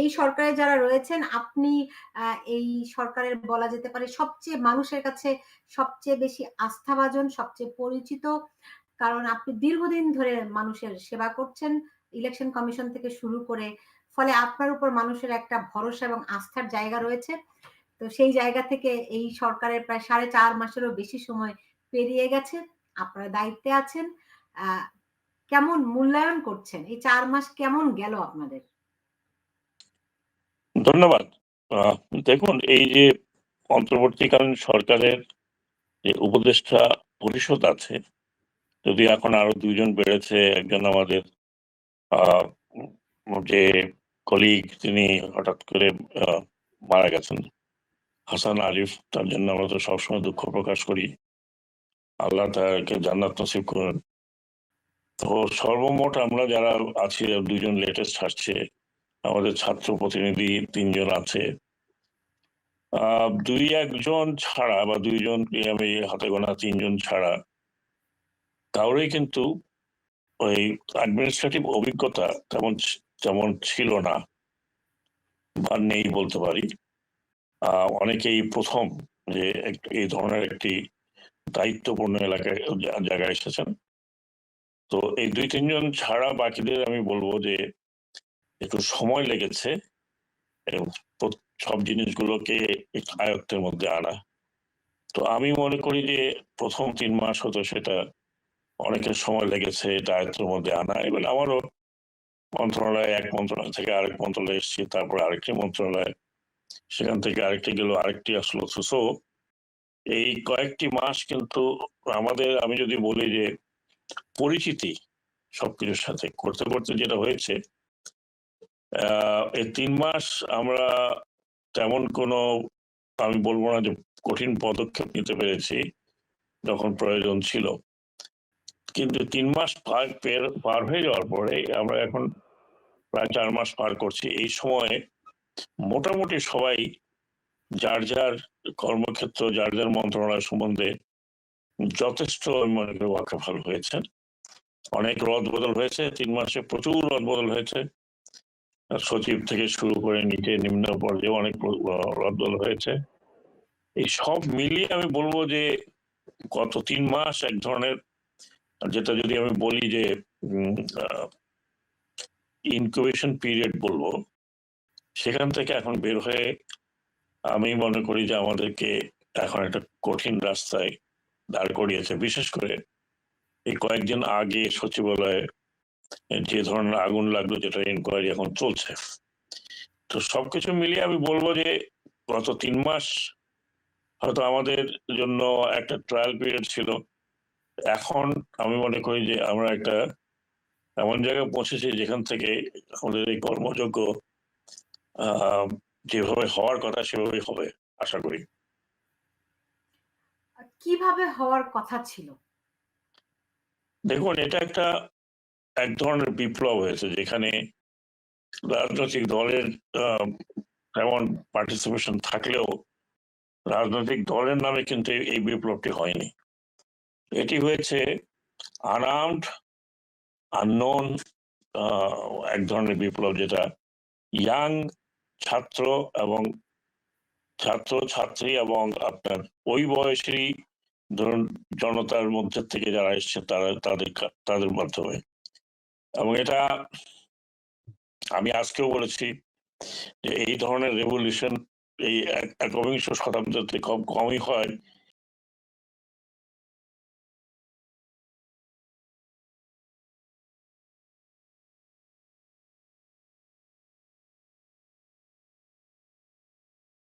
এই সরকারে যারা রয়েছেন, আপনি এই সরকারের বলা যেতে পারে সবচেয়ে মানুষের কাছে সবচেয়ে বেশি আস্থাভাজন, সবচেয়ে পরিচিত। কারণ আপনি দীর্ঘদিন ধরে মানুষের সেবা করছেন ইলেকশন কমিশন থেকে শুরু করে, ফলে আপনার উপর মানুষের একটা ভরসা এবং আস্থার জায়গা রয়েছে। তো সেই জায়গা থেকে এই সরকারের প্রায় সাড়ে চার মাসেরও বেশি সময় পেরিয়ে গেছে, আপনারা দায়িত্বে আছেন। কেমন মূল্যায়ন করছেন? এই চার মাস কেমন গেল আপনাদের? ধন্যবাদ। দেখুন, এই যে অন্তর্বর্তীকালীন সরকারের যে উপদেষ্টা পরিষদ আছে, যদি এখন আরও দুইজন বেড়েছে, একজন আমাদের যে কলিগ তিনি হঠাৎ করে মারা গেছেন, হাসান আরিফ, তার জন্য আমরা তো সবসময় দুঃখ প্রকাশ করি। আল্লাহ তাকে জান্নাত নসিব করেন। তো সর্বমোট আমরা যারা আছি দুজন লেটেস্ট আসছে আমাদের ছাত্র প্রতিনিধি তিনজন আছে। দুই একজন ছাড়া বা দুইজন আমি হাতে গোনা তিনজন ছাড়া, কাউরেই কিন্তু ওই অ্যাডমিনিস্ট্রেটিভ অভিজ্ঞতা তেমন তেমন ছিল না বা নেই বলতে পারি। অনেকেই প্রথম যে এই ধরনের একটি দায়িত্বপূর্ণ এলাকায়, জায়গায় এসেছেন। তো এই দুই তিনজন ছাড়া বাকিদের আমি বলব যে একটু সময় লেগেছে সব জিনিসগুলোকে আয়ত্তের মধ্যে আনা। তো আমি মনে করি যে প্রথম তিন মাস হতো সেটা অনেকের সময় লেগেছে এটা আয়ত্তের মধ্যে আনা। এবং আমারও মন্ত্রণালয় এক মন্ত্রণালয় থেকে আরেক মন্ত্রণালয়ে এসেছি, তারপরে আরেকটি মন্ত্রণালয়, সেখান থেকে আরেকটি গেল, আরেকটি আসলো। সো এই কয়েকটি মাস কিন্তু আমাদের, আমি যদি বলি যে পরিচিতি সবকিছুর সাথে করতে করতে যেটা হয়েছে এই তিন মাস আমরা তেমন কোনো, আমি বলব না যে কঠিন পদক্ষেপ নিতে পেরেছি, যখন প্রয়োজন ছিল। কিন্তু তিন মাস পার পার হয়ে যাওয়ার পরে আমরা এখন প্রায় চার মাস পার করছি। এই সময়ে মোটামুটি সবাই যার যার কর্মক্ষেত্র, যার যার মন্ত্রণালয় সম্বন্ধে যথেষ্ট মনে করি হয়েছে। অনেক রদ বদল হয়েছে, তিন মাসে প্রচুর রদ বদল হয়েছে। সচিব থেকে শুরু করে নিচে নিম্ন পর্যায়ে অনেক রদ বদল হয়েছে। এই সব মিলিয়ে আমি বলব যে গত তিন মাস এক ধরনের, যেটা যদি আমি বলি যে ইনকুবেশন পিরিয়ড বলব, সেখান থেকে এখন বের হয়ে আমি মনে করি যে আমাদেরকে এখন একটা কঠিন রাস্তায় দাঁড় করিয়েছে। বিশেষ করে এই কয়েকদিন আগে সচিবালয়ে যে ধরনের আগুন লাগল যেটা ইনকোয়ারি এখন চলছে। তো সবকিছু মিলিয়ে আমি বলব যে গত তিন মাস হয়তো আমাদের জন্য একটা ট্রায়াল পিরিয়ড ছিল। এখন আমি মনে করি যে আমরা একটা এমন জায়গায় পৌঁছেছি যেখান থেকে আমাদের এই কর্মযোগ্য যেভাবে হওয়ার কথা সেভাবেই হবে আশা করি। কীভাবে হওয়ার কথা ছিল? দেখুন এটা একটা এক ধরনের বিপ্লব হয়েছে যেখানে রাজনৈতিক দলের তেমন পার্টিসিপেশন থাকলেও রাজনৈতিক দলের নামে কিন্তু এই বিপ্লবটি হয়নি। এটি হয়েছে আনআর্মড আননোন এক ধরনের বিপ্লব যেটা ইয়াং ছাত্র এবং ছাত্র, ছাত্রী এবং আপনার ওই বয়সেরই ধরুন জনতার মধ্যে থেকে যারা এসছে তারা, তাদের তাদের মাধ্যমে। এবং এটা আমি আজকেও বলেছি যে এই ধরনের রেভলিউশন এই একবিংশ শতাব্দীতে খুব কমই হয়।